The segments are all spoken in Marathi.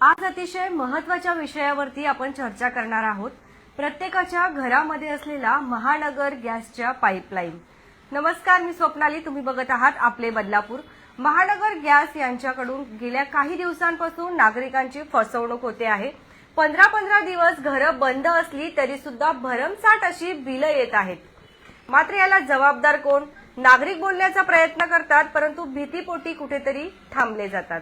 आज अतिशय महत्त्वाच्या विषयावरती आपण चर्चा करणार आहोत. प्रत्येकाच्या घरामध्ये असलेला महानगर गॅसच्या पाईपलाईन. नमस्कार मी स्वप्नाली. तुम्ही बघत आहात आपले बदलापूर. महानगर गॅस यांच्याकडून गेल्या काही दिवसांपासून नागरिकांची फसवणूक होते आहे. पंधरा पंधरा दिवस घरं बंद असली तरी सुद्धा भरमसाठ अशी बिलं येत आहेत. मात्र याला जबाबदार कोण? नागरिक बोलण्याचा प्रयत्न करतात परंतु भीतीपोटी कुठेतरी थांबले जातात.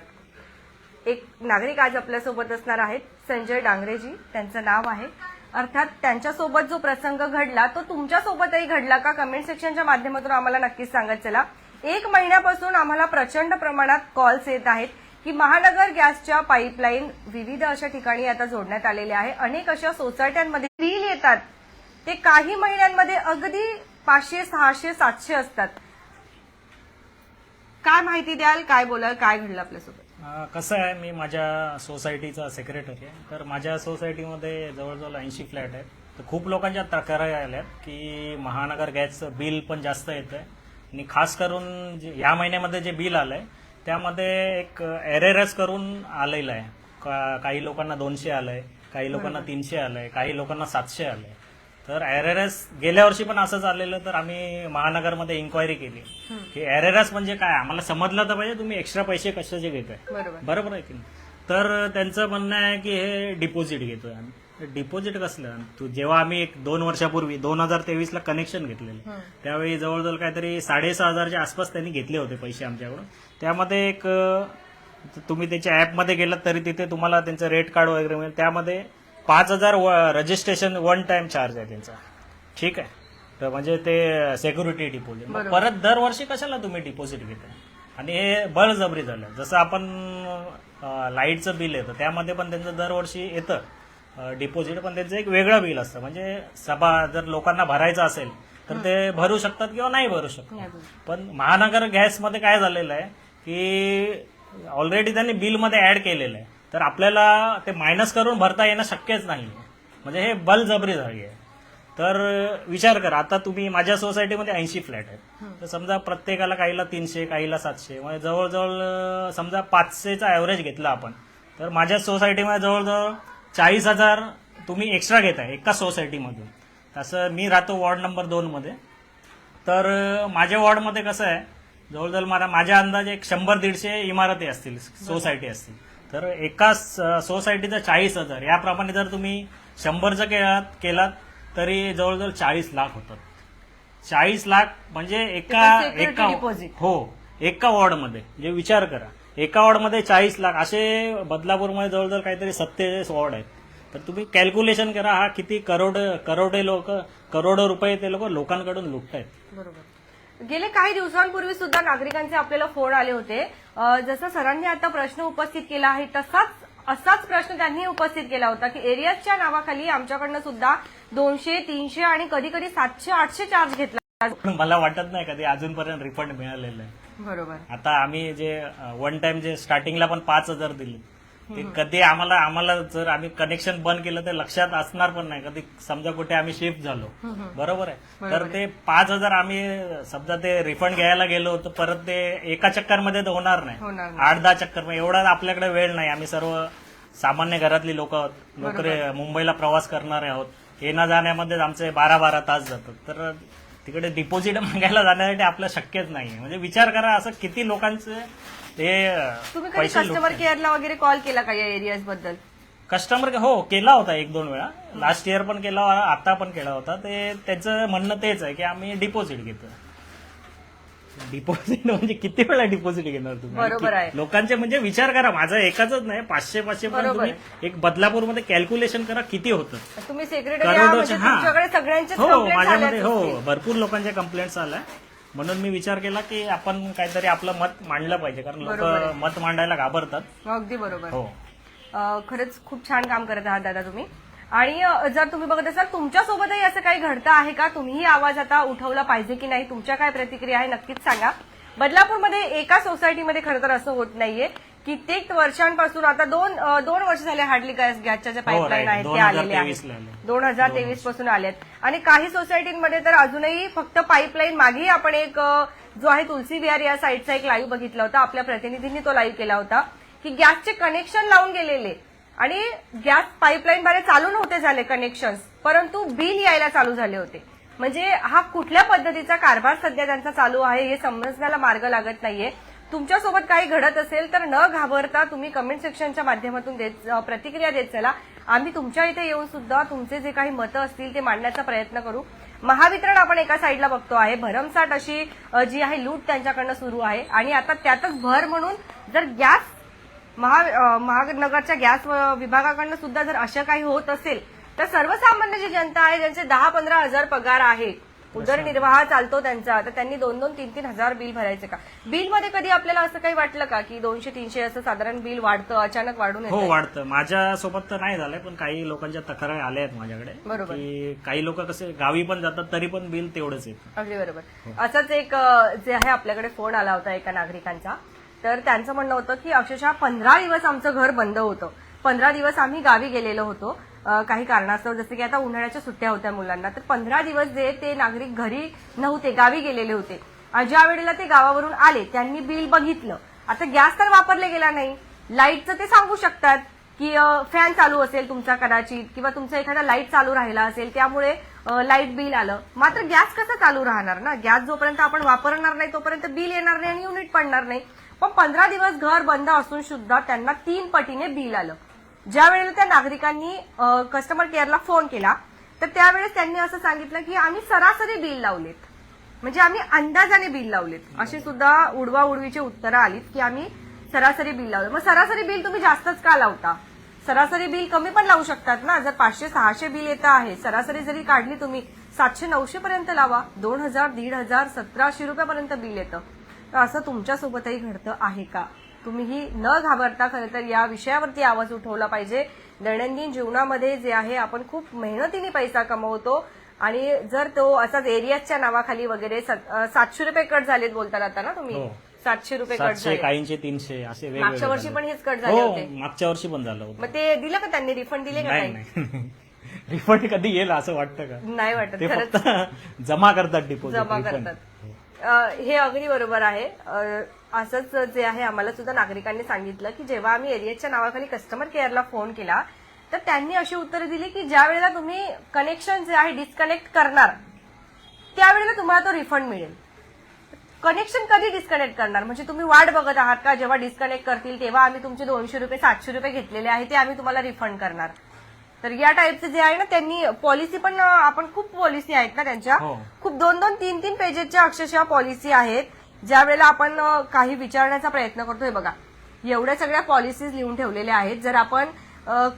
एक नागरिक आज आपल्यासोबत असणार आहेत संजय डांगरेजी त्यांचं नाव आहे. अर्थात त्यांच्यासोबत जो प्रसंग घडला तो तुमच्यासोबतही घडला का? कमेंट सेक्शनच्या माध्यमातून आम्हाला नक्कीच सांगत चला. एक महिन्यापासून आम्हाला प्रचंड प्रमाणात कॉल्स येत आहेत की महानगर गॅसच्या पाईपलाईन विविध अशा ठिकाणी आता जोडण्यात आलेल्या आहे. अनेक अशा सोसायट्यांमध्ये बिल येतात. ते काही महिन्यांमध्ये अगदी पाचशे सहाशे सातशे असतात. काय माहिती द्याल काय बोलाल काय घडलं आपल्यासोबत? कसं आहे मी माझ्या सोसायटीचा सेक्रेटरी आहे. तर माझ्या सोसायटीमध्ये जवळजवळ ऐंशी फ्लॅट आहेत. तर खूप लोकांच्या तक्रारी आल्यात की महानगर गॅसचं बिल पण जास्त येतं आहे आणि खास करून जे या महिन्यामध्ये जे बिल आलं आहे त्यामध्ये एक एरेरस करून आलेलं आहे. का काही लोकांना दोनशे आलं आहे काही लोकांना तीनशे आलं आहे काही लोकांना सातशे आलं आहे तर एरेरस गेल्या वर्षी पण असंच आलेलं तर आम्ही महानगरमध्ये इन्क्वायरी केली. की एरेरस म्हणजे काय? आम्हाला समजलं तर पाहिजे तुम्ही एक्स्ट्रा पैसे कशाचे घेताय? बरोबर. बरोबर आहे की नाही? तर त्यांचं म्हणणं आहे की हे डिपॉझिट घेतोय आम्ही. डिपॉझिट कसलं? तू जेव्हा आम्ही एक दोन वर्षापूर्वी दोन हजार तेवीसला कनेक्शन घेतलेलं. त्यावेळी जवळजवळ काहीतरी साडेसहा हजारच्या आसपास त्यांनी घेतले होते पैसे आमच्याकडून. त्यामध्ये एक तुम्ही त्याच्या ॲपमध्ये गेलात तरी तिथे तुम्हाला त्यांचं रेट कार्ड वगैरे मिळेल. त्यामध्ये पाच हजार रजिस्ट्रेशन वन टाइम चार्ज आहे त्यांचा. ठीक आहे? तर म्हणजे ते सेक्युरिटी डिपॉझिट मग परत दरवर्षी कशाला तुम्ही डिपॉझिट घेताय? आणि हे बळजबरी झालं. जसं आपण अं, लाईटचं बिल येतं त्यामध्ये पण त्यांचं दरवर्षी येतं. डिपॉझिट पण त्यांचं एक वेगळं बिल असतं. म्हणजे सभा जर लोकांना भरायचं असेल तर ते भरू शकतात किंवा नाही भरू शकतात पण महानगर गॅसमध्ये काय झालेलं आहे की ऑलरेडी त्यांनी बिलमध्ये ऍड केलेलं आहे. तर आपल्याला ते मायनस करून भरता येणं शक्यच नाही. म्हणजे हे बलजबरी झाली आहे. तर विचार करा आता तुम्ही माझ्या सोसायटीमध्ये ऐंशी फ्लॅट आहेत. तर समजा प्रत्येकाला काहीला तीनशे काहीला सातशे म्हणजे जवळजवळ समजा पाचशेचा ॲव्हरेज घेतला आपण तर माझ्या सोसायटीमध्ये जवळजवळ चाळीस हजार तुम्ही एक्स्ट्रा घेताय एका सोसायटीमधून. तसं मी राहतो वॉर्ड नंबर दोनमध्ये तर माझ्या वॉर्डमध्ये कसं आहे जवळजवळ मला माझ्या अंदाजे एक शंभर दीडशे इमारती असतील सोसायटी असतील. तर एका स- सोसायटीचा चाळीस हजार. याप्रमाणे जर तुम्ही शंभरचं केलात केलात तरी जवळजवळ चाळीस लाख होतात. चाळीस लाख म्हणजे एका एका. हो एका वॉर्डमध्ये. जे विचार करा. एका वॉर्डमध्ये चाळीस लाख. असे बदलापूरमध्ये जवळजवळ काहीतरी सत्तेचाळीस वॉर्ड आहेत. तर तुम्ही कॅल्क्युलेशन करा. हा किती करोड करोडे लोक करोडो रुपये ते लोक लोकांकडून लुटतायत. बरोबर. गेले काही दिवसांपूर्वी सुद्धा नागरिकांचे आपल्याला फोन आले होते. जसं सरांनी आता प्रश्न उपस्थित केला आहे तसाच असाच प्रश्न त्यांनी उपस्थित केला होता की एरियाच्या नावाखाली आमच्याकडनं सुद्धा दोनशे तीनशे आणि कधी कधी सातशे आठशे चार्ज घेतला. मला वाटत नाही कधी अजूनपर्यंत रिफंड मिळालेलं आहे. बरोबर. आता आम्ही जे वन टाइम जे स्टार्टिंगला पण पाच हजार दिले. ते कधी आम्हाला आम्हाला जर आम्ही कनेक्शन बंद केलं तर लक्षात असणार पण नाही. कधी समजा कुठे आम्ही शिफ्ट झालो. बरोबर आहे? तर ते पाच हजार आम्ही समजा ते रिफंड घ्यायला गेलो तर परत ते एका चक्करमध्ये तर होणार नाही. आठ दहा चक्कर एवढा आपल्याकडे वेळ नाही. आम्ही सर्व सामान्य घरातली लोक आहोत. नोकरी मुंबईला प्रवास करणारे आहोत. येण्या जाण्यामध्ये आमचे बारा बारा तास जातात. तर तिकडे डिपॉझिट मागायला जाण्यासाठी आपलं शक्यच नाही म्हणजे विचार करा असं किती लोकांचे ते तुम्ही कधी पैसे कस्टमर केअरला वगैरे कॉल केला का या एरियाजबद्दल? कस्टमर हो केला होता एक दोन वेळा. लास्ट इयर पण केला होता आता पण केला होता. ते त्याचं म्हणणं तेच आहे की आम्ही डिपॉझिट घेतो डिपॉझिट म्हणजे किती वेळा डिपॉझिट घेणार तुम्ही? बरोबर आहे. लोकांचे म्हणजे विचार करा माझं एकाच नाही पाचशे पाचशे पण बरोबर. तुम्ही एक बदलापूरमध्ये कॅल्क्युलेशन करा किती होतं? तुम्ही सेक्रेटरी आहात म्हणजे करोडोचे हा. तुमच्याकडे सगळ्यांचे हो माझ्यामध्ये हो भरपूर लोकांच्या कंप्लेंट्स आल्या. म्हणून मी विचार केला की आपण काहीतरी आपलं मत मांडलं पाहिजे कारण बरोबर. लोक मत मांडायला घाबरतात. अगदी बरोबर. हो. अ, खरंच खूप छान काम करत आहात दादा तुम्ही. आणि जर तुम्ही बघत असाल तुमच्यासोबतही असं काही घडतं आहे का? तुम्हीही आवाज आता उठवला पाहिजे की नाही? तुमच्या काय प्रतिक्रिया आहे? नक्कीच सांगा. बदलापूरमध्ये एका सोसायटीमध्ये खरं तर असं होत नाहीये. कित्येक वर्षांपासून आता दोन दोन वर्ष झाले हार्डली गॅस गॅसच्या ज्या पाईपलाईन right. आहेत त्या आलेल्या 2023 ला आहेत. दोन हजार तेवीसपासून आल्यात आणि काही सोसायटीमध्ये तर अजूनही फक्त पाईपलाईन मागेही आपण एक जो आहे तुलसी विहार या साईडचा एक लाईव्ह बघितला होता. आपल्या प्रतिनिधींनी तो लाईव्ह केला होता. की गॅसचे कनेक्शन लावून गेलेले. आणि गॅस पाईपलाईनद्वारे चालू नव्हते झाले कनेक्शन्स परंतु बिल यायला चालू झाले होते. म्हणजे हा कुठल्या पद्धतीचा कारभार सध्या त्यांचा चालू आहे हे समजण्याला मार्ग लागत नाहीये. तुमच्यासोबत काही घडत असेल तर न घाबरता तुम्ही कमेंट सेक्शनच्या माध्यमातून देत प्रतिक्रिया देत चला. आम्ही तुमच्या इथे येऊन सुद्धा तुमचे जे काही मतं असतील ते मांडण्याचा प्रयत्न करू. महावितरण आपण एका साईडला बघतो आहे. भरमसाठ अशी जी आहे लूट त्यांच्याकडनं सुरू आहे. आणि आता त्यातच भर म्हणून जर गॅस महा महानगरच्या गॅस विभागाकडनं सुद्धा जर असं काही होत असेल तर सर्वसामान्य जी जनता आहे ज्यांचे दहा पंधरा हजार पगार आहे उदरनिर्वाह चालतो त्यांचा तर त्यांनी दोन दोन तीन तीन हजार बिल भरायचे का? बिलमध्ये कधी आपल्याला असं काही वाटलं का की दोनशे तीनशे असं साधारण बिल वाढतं अचानक वाढून हो वाढतं. माझ्यासोबत तर नाही झालंय पण काही लोकांच्या तक्रारी आल्या आहेत माझ्याकडे बरोबर. की काही लोक कसे गावी पण जातात तरी पण बिल तेवढंच येतं. अगदी बरोबर. असंच एक जे आहे आपल्याकडे फोन आला होता एका नागरिकांचा. तर त्यांचं म्हणणं होतं की अक्षरशः पंधरा दिवस आमचं घर बंद होतं. पंधरा दिवस आम्ही गावी गेलेलो होतो. काही कारणास्तव जसं की आता उन्हाळ्याच्या सुट्ट्या होत्या मुलांना तर पंधरा दिवस जे ते नागरिक घरी नव्हते गावी गेलेले होते. आणि ज्या वेळेला ते गावावरून आले त्यांनी बिल बघितलं. आता गॅस तर वापरले गेला नाही. लाईटचं ते सांगू शकतात की फॅन चालू असेल तुमचा कदाचित किंवा तुमचा एखादा लाइट चालू राहिला असेल त्यामुळे लाइट बिल आलं. मात्र गॅस कसं चालू राहणार ना? गॅस जोपर्यंत आपण वापरणार नाही तोपर्यंत बिल येणार नाही आणि युनिट पडणार नाही. पण पंधरा दिवस घर बंद असून सुद्धा त्यांना तीन पटीने बिल आलं. ज्या वेळेला त्या नागरिकांनी कस्टमर केअरला फोन केला तर त्यावेळेस त्यांनी असं सांगितलं की आम्ही सरासरी बिल लावलेत. म्हणजे आम्ही अंदाजाने बिल लावलेत. अशी सुद्धा उडवा उडवीची उत्तरं आलीत की आम्ही सरासरी बिल लावलं. मग सरासरी बिल तुम्ही जास्तच का लावता? सरासरी बिल कमी पण लावू शकतात ना? जर पाचशे सहाशे बिल येतं आहे सरासरी जरी काढली तुम्ही सातशे नऊशे पर्यंत लावा. दोन हजार दीड हजार सतराशे रुपयापर्यंत बिल येतं. तर असं तुमच्यासोबतही घडतं आहे का? तुम्हीही न घाबरता खरं तर या विषयावरती आवाज उठवला पाहिजे. दैनंदिन जीवनामध्ये जे आहे आपण खूप मेहनतीने पैसा कमवतो आणि जर तो असाच एरियाच्या नावाखाली वगैरे सातशे रुपये कट झालेत बोलतात आता ना तुम्ही? हो. सातशे रुपये कट झाले काहींचे तीनशे असे मागच्या वर्षी. पण हेच कट झाले हो होते. मागच्या वर्षी पण झालं मग ते दिलं का त्यांनी? रिफंड दिले का नाही रिफंड कधी येईल असं वाटतं का? नाही वाटत जमा करतात डिपॉझिट जमा करतात. हे अगदी बरोबर आहे. असंच जे आहे आम्हाला सुद्धा नागरिकांनी सांगितलं की जेव्हा आम्ही एरियाच्या नावाखाली कस्टमर केअरला फोन केला तर त्यांनी अशी उत्तरं दिली की ज्या वेळेला तुम्ही कनेक्शन जे आहे डिस्कनेक्ट करणार त्यावेळेला तुम्हाला तो रिफंड मिळेल. कनेक्शन कधी डिस्कनेक्ट करणार? म्हणजे तुम्ही वाट बघत आहात का? जेव्हा डिस्कनेक्ट करतील तेव्हा आम्ही तुमचे दोनशे रुपये सातशे रुपये घेतलेले आहे ते आम्ही तुम्हाला रिफंड करणार. तर या टाईपचं जे आहे ना त्यांनी पॉलिसी पण आपण खूप पॉलिसी आहेत ना त्यांच्या. हो. खूप दोन दोन तीन तीन पेजेसच्या अक्षरशः पॉलिसी आहेत. ज्या वेळेला आपण काही विचारण्याचा प्रयत्न करतोय बघा. एवढ्या सगळ्या पॉलिसीज लिहून ठेवलेल्या आहेत. जर आपण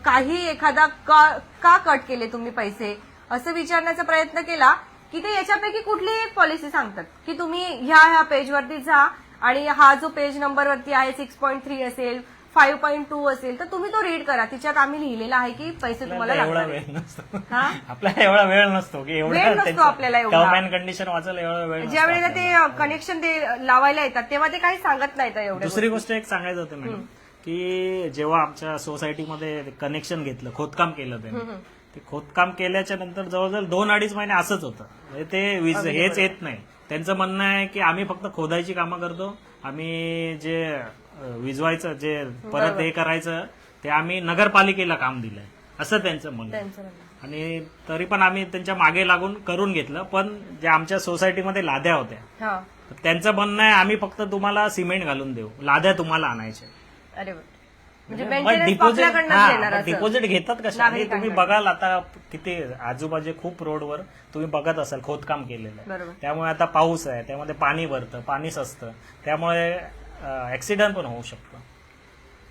काही एखादा का का कट केले तुम्ही पैसे? असं विचारण्याचा प्रयत्न केला की ते याच्यापैकी कुठलीही एक पॉलिसी सांगतात. की तुम्ही ह्या ह्या पेजवरती जा आणि हा जो पेज नंबरवरती आहे सिक्स पॉईंट थ्री असेल फाईव्ह पॉईंट टू असेल तर तुम्ही तो रीड करा. तिच्यात आम्ही लिहिलेला आहे की पैसे तुम्हाला एवढा लागणार वेळ नसतो. हा? आपल्याला एवढा वेळ नसतो की वेळ नसतो आपल्याला एवढा. अँड कंडिशन वाचायला एवढा वेळ नसतो ज्या वेळेला ते. कनेक्शन ते लावायला येतात तेव्हा ते काही सांगत नाहीत एवढं दुसरी गोष्ट एक सांगायचं होतं मॅडम की जेव्हा आमच्या सोसायटीमध्ये कनेक्शन घेतलं खोदकाम केलं त्यांनी ते खोदकाम केल्याच्यानंतर जवळजवळ दोन अडीच महिने असंच होतं. म्हणजे ते वीज हेच येत नाही. त्यांचं म्हणणं आहे की आम्ही फक्त खोदायची कामं करतो आम्ही जे विजवायचं जे परत हे करायचं ते आम्ही नगरपालिकेला काम दिलंय. असं त्यांचं म्हणणं. आणि तरी पण आम्ही त्यांच्या मागे लागून करून घेतलं पण जे आमच्या सोसायटीमध्ये लाद्या होत्या. हा. त्यांचं म्हणणं आहे आम्ही फक्त तुम्हाला सिमेंट घालून देऊ. लाद्या तुम्हाला आणायचे असं. डिपॉझिट घेतात कशा? तुम्ही. बघाल आता किती आजूबाजू खूप रोडवर तुम्ही बघत असाल खोदकाम केलेलं आहे. त्यामुळे आता पाऊस आहे त्यामध्ये पाणी भरतं पाणी सचतं त्यामुळे ऍक्सिडेंट पण होऊ शकतो.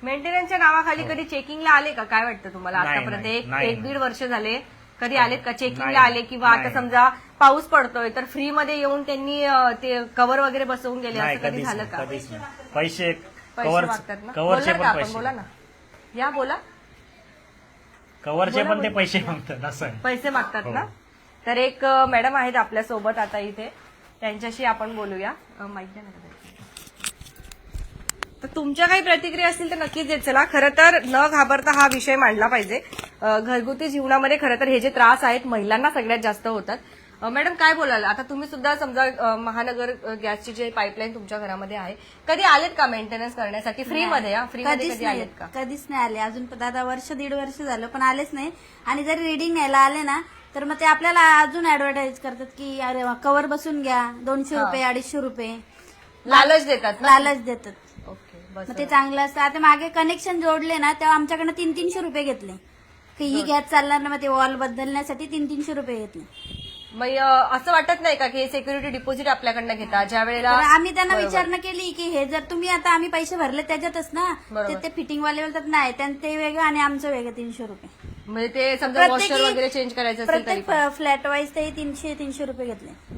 मेंटेनन्सच्या नावाखाली कधी चेकिंगला आले का? काय वाटतं तुम्हाला? हो. नाही, आतापर्यंत नाही, एक नाही, एक नाही. दीड वर्ष झाले. कधी आलेत का? चेकिंगला नाही, आले किंवा आता नाही. समजा पाऊस पडतोय तर फ्री मध्ये येऊन त्यांनी अं, ते कव्हर वगैरे बसवून गेले नाही असं कधी कधीच झालं नाही, का? कधीच नाही. पैसे पैसे कवर मागतात ना? कवरचे बोलणार का पण आपण? पैसे. बोला ना. या बोला. कवरचे बोला, पण ते बोला. पैसे मागतात असं आहे. पैसे मागतात हो. ना तर एक अं, मॅडम आहेत आपल्यासोबत आता इथे. त्यांच्याशी आपण बोलूया. अं, ना? जरा. तर तुमच्या काही प्रतिक्रिया असतील तर नक्कीच देत चला. खरं तर न घाबरता हा विषय मांडला पाहिजे. घरगुती जीवनामध्ये खरं तर हे जे त्रास आहेत महिलांना सगळ्यात जास्त होतात. मॅडम काय बोलाल? आता तुम्ही सुद्धा समजा महानगर गॅसची जे पाईपलाईन तुमच्या घरामध्ये आहे कधी आलेत का मेंटेनन्स करण्यासाठी? फ्री मध्ये फ्री कधी आलेत का? कधीच नाही आले. अजून आता वर्ष दीड वर्ष झालं पण आलेच नाही. आणि जर रिडिंग न्यायला आले ना तर मग ते आपल्याला अजून ऍडव्हर्टाईज करतात की अरे कवर बसून घ्या. दोनशे रुपये अडीचशे रुपये. लालच देतात लालच देतात. मग ते चांगलं असतं. आता मागे कनेक्शन जोडले ना तेव्हा आमच्याकडनं तीन तीनशे रुपये घेतले. की ही गॅस चालणार ना मग ते वॉल बदलण्यासाठी तीन तीनशे रुपये घेतले. मग असं वाटत नाही का की सिक्युरिटी डिपॉझिट आपल्याकडनं घेतात ज्या वेळेला तर आम्ही त्यांना विचारणा केली की हे जर तुम्ही आता आम्ही पैसे भरले त्याच्यातच ना बरोबर. ते- ते फिटिंग वाले बोलतात नाही त्यांचं ते वेगळं आणि आमचं वेगळं तीनशे रुपये. म्हणजे ते समजा वॉशर वगैरे चेंज करायचं असेल तरी प्रत्येक फ्लॅट वाईज ते तीनशे तीनशे रुपये घेतले.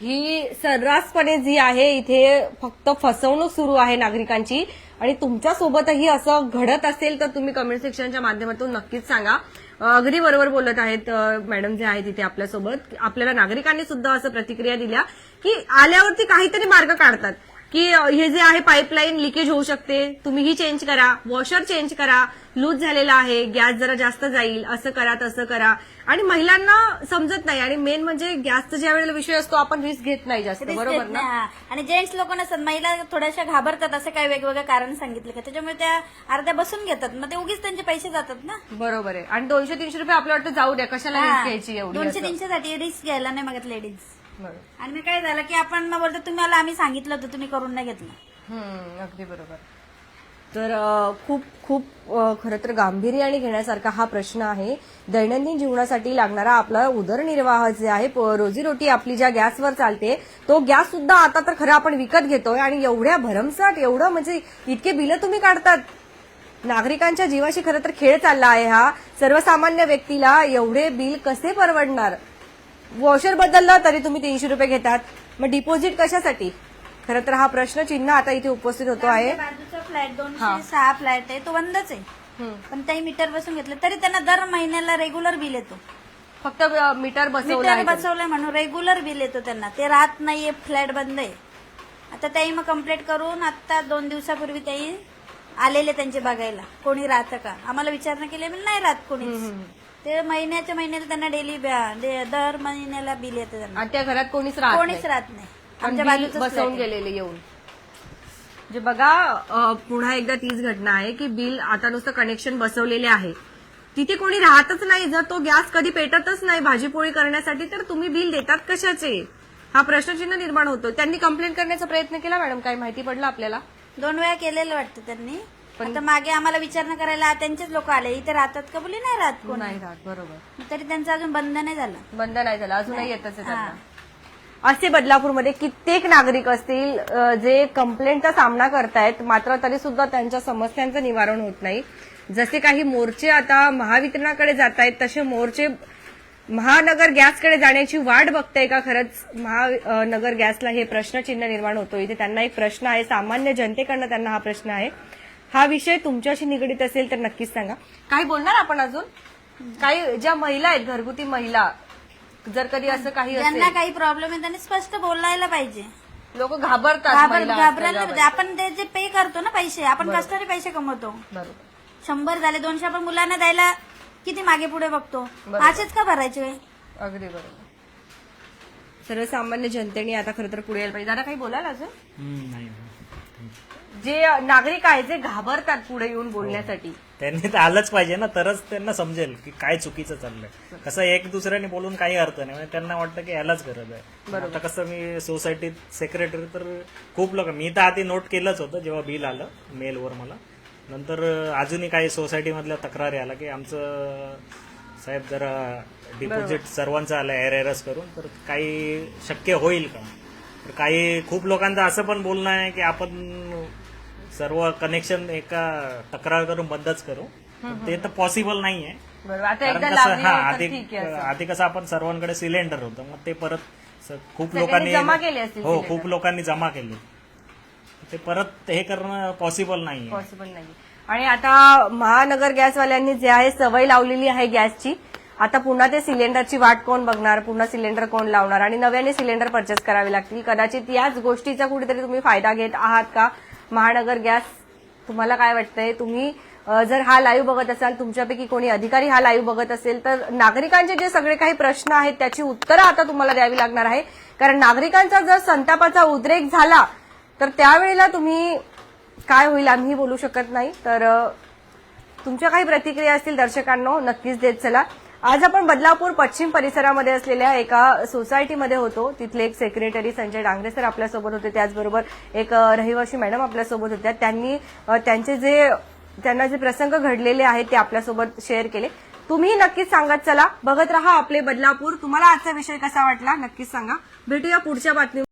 ही सर्रासपणे जी आहे इथे फक्त फसवणूक सुरू आहे नागरिकांची. आणि तुमच्या सोबतही असं घडत असेल तर तुम्ही कमेंट सेक्शनच्या माध्यमातून नक्कीच सांगा. अगदी बरोबर बोलत आहेत मॅडम जे आहेत इथे आपल्यासोबत. आपल्याला नागरिकांनी सुद्धा असं प्रतिक्रिया दिल्या की आल्यावरती काहीतरी मार्ग काढतात. की हे जे आहे पाईपलाईन लिकेज होऊ शकते. तुम्ही ही चेंज करा. वॉशर चेंज करा. लूज झालेला आहे. गॅस जरा जास्त जाईल. असं करा तसं करा. आणि महिलांना समजत नाही. आणि मेन म्हणजे गॅसचा ज्या वेळेला विषय असतो आपण रिस्क घेत नाही जास्त. बरोबर ना. आणि जेंट्स लोक नसतात महिला थोड्याशा घाबरतात असं काही वेगवेगळं कारण सांगितलं का? त्याच्यामुळे त्या अर्ध्या बसून घेतात. मग ते उगीच त्यांचे पैसे जातात ना? बरोबर आहे. आणि दोनशे तीनशे रुपये आपल्या वाटतं जाऊ द्या. कशाला. रिस्क घ्यायची एवढी? दोनशे. तीनशे साठी रिस्क घ्यायला नाही मागत लेडीज. आणि मग काय झालं की आपण मग बोलतो तुम्हाला आम्ही सांगितलं होतं तुम्ही करून नाही घेतलं. हम्म, अगदी बरोबर. तर अ, खूप खूप अ, खरं तर गांभीर्याने घेण्यासारखा हा प्रश्न आहे. दैनंदिन जीवनासाठी लागणारा आपला उदरनिर्वाह जे आहे प- रोजीरोटी आपली ज्या गॅसवर चालते तो गॅस सुद्धा आता तर खरं आपण विकत घेतोय आणि एवढ्या भरमसाठ एवढं म्हणजे इतके बिलं तुम्ही काढतात. नागरिकांच्या जीवाशी खरं तर खेळ चालला आहे हा. सर्वसामान्य व्यक्तीला एवढे बिल कसे परवडणार? वॉशर बदललं तरी तुम्ही तीनशे रुपये घेतात. मग डिपॉझिट कशासाठी? खरं तर हा प्रश्न चिन्ह आता इथे उपस्थित होतो आहे. आमच्या बाजूचा फ्लॅट दोनशे सहा फ्लॅट आहे तो बंदच आहे. पण काही मीटर बसून घेतलं तरी त्यांना दर महिन्याला रेग्युलर बिल येतो. फक्त अ, मीटर बसवलं मीटर आहे बसवलंय म्हणून रेग्युलर बिल येतो त्यांना. ते राहत नाहीये फ्लॅट बंद आहे. आता त्याही मग कंप्लीट करून आता दोन दिवसापूर्वी त्याही आलेले त्यांचे बघायला. कोणी राहतं का? आम्हाला विचारणा केली मी नाही राहत कोणीच. ते महिन्याच्या महिन्याला त्यांना डेली दर महिन्याला बिल येतं त्यांना. आणि त्या घरात कोणीच राहत कोणीच. राहत नाही. आमच्या बाजूचं बसवून गेलेले येऊन. जे बघा पुन्हा एकदा तीच घटना आहे की बिल आता नुसतं कनेक्शन बसवलेले आहे. तिथे कोणी राहतच नाही. जर तो गॅस कधी पेटतच नाही भाजीपोळी करण्यासाठी तर तुम्ही बिल देतात कशाचे? हा प्रश्नचिन्ह निर्माण होतो. त्यांनी कंप्लेंट करण्याचा प्रयत्न केला मॅडम काय माहिती पडलं आपल्याला? दोन वेळा केलेलं वाटतं त्यांनी. पण मागे आम्हाला विचारणा करायला त्यांचेच लोक आले. इथे राहतात का बोली नाही राहत कोण. नाही राहत बरोबर. तरी त्यांचं अजून बंद नाही झालं. बंद नाही झालं. अजूनही येतच आहे. त्यांना. असे बदलापूरमध्ये कित्येक नागरिक असतील अ, जे कंप्लेंटचा सामना करतायत मात्र तरी सुद्धा त्यांच्या समस्यांचं निवारण होत नाही. जसे काही मोर्चे आता महावितरणाकडे जात आहेत तसे मोर्चे महानगर गॅसकडे जाण्याची वाट बघताय का खरंच? महानगर गॅसला हे प्रश्नचिन्ह निर्माण होतो इथे त्यांना एक प्रश्न आहे. सामान्य जनतेकडनं त्यांना हा प्रश्न आहे. हा विषय तुमच्याशी निगडीत असेल तर नक्कीच सांगा. काही बोलणार आपण अजून? काही ज्या महिला आहेत घरगुती महिला जर कधी असं काही असेल. काही प्रॉब्लेम आहे त्यांनी स्पष्ट बोलायला पाहिजे. लोक घाबरतात महिला घाबरायला पाहिजे. आपण ते जे पे करतो ना पैसे आपण कष्टाने पैसे कमवतो. बरोबर. शंभर झाले दोनशे आपण मुलांना द्यायला किती मागे पुढे बघतो? बरोबर. असेच का भरायचे? अगदी बरोबर. सर्वसामान्य जनतेने आता खरं तर पुढे यायला पाहिजे. दादा काही बोलाल अजून? नाही. जे नागरिक आहेत जे घाबरतात पुढे येऊन बोलण्यासाठी. त्यांनी तर आलंच पाहिजे ना तरच त्यांना समजेल की काय चुकीचं चाललंय. कसं एक दुसऱ्याने बोलून काही अर्थ नाही म्हणजे त्यांना वाटतं की यालाच गरज आहे. आता कसं मी सोसायटीत सेक्रेटरी तर खूप लोक मी तर आधी नोट केलंच होतं जेव्हा बिल आलं मेलवर मला. नंतर अजूनही काही सोसायटीमधल्या तक्रारी आला की आमचं साहेब जरा डिपॉझिट सर्वांचं आलं एरएरएस करून तर काही शक्य होईल का? तर काही खूप लोकांचं असं पण बोलणं आहे की आपण सर्व कनेक्शन एका तक्रार करून बंदच करू. ते तर पॉसिबल नाही आहे बरोबर. आता कारण एकदा कसं लागली हा तर आधी कसं आपण सर्वांकडे सिलेंडर होतं मग ते परत खूप लोकांनी जमा केले असतील हो. खूप लोकांनी जमा केले. ते परत हे करणं पॉसिबल नाही पॉसिबल नाही आणि आता महानगर गॅसवाल्यांनी जे आहे सवय लावलेली आहे गॅसची. आता पुन्हा ते सिलेंडरची वाट कोण बघणार? पुन्हा सिलेंडर कोण लावणार? आणि नव्याने सिलेंडर परचेस करावे लागतील. कदाचित याच गोष्टीचा कुठेतरी तुम्ही फायदा घेत आहात का? महानगर गॅस तुम्हाला काय वाटतंय? तुम्ही जर हा लाईव्ह बघत असाल तुमच्यापैकी कोणी अधिकारी हा लाईव्ह बघत असेल तर नागरिकांचे जे सगळे काही प्रश्न आहेत त्याची उत्तरं आता तुम्हाला द्यावी लागणार आहे. कारण नागरिकांचा जर संतापाचा उद्रेक झाला तर त्यावेळेला तुम्ही काय होईल आम्ही बोलू शकत नाही. तर तुमच्या काही प्रतिक्रिया असतील दर्शकांनो नक्कीच देत चला. आज आपण बदलापूर पश्चिम परिसरामध्ये असलेल्या एका सोसायटीमध्ये होतो. तिथले एक सेक्रेटरी संजय डांगरे सर आपल्यासोबत होते. त्याचबरोबर एक रहिवाशी मॅडम आपल्यासोबत होत्या. त्यांनी त्यांचे जे त्यांना जे प्रसंग घडलेले आहेत ते आपल्यासोबत शेअर केले. तुम्ही नक्कीच सांगत चला. बघत राहा आपले बदलापूर. तुम्हाला आजचा विषय कसा वाटला? नक्कीच सांगा. भेटूया पुढच्या बातमी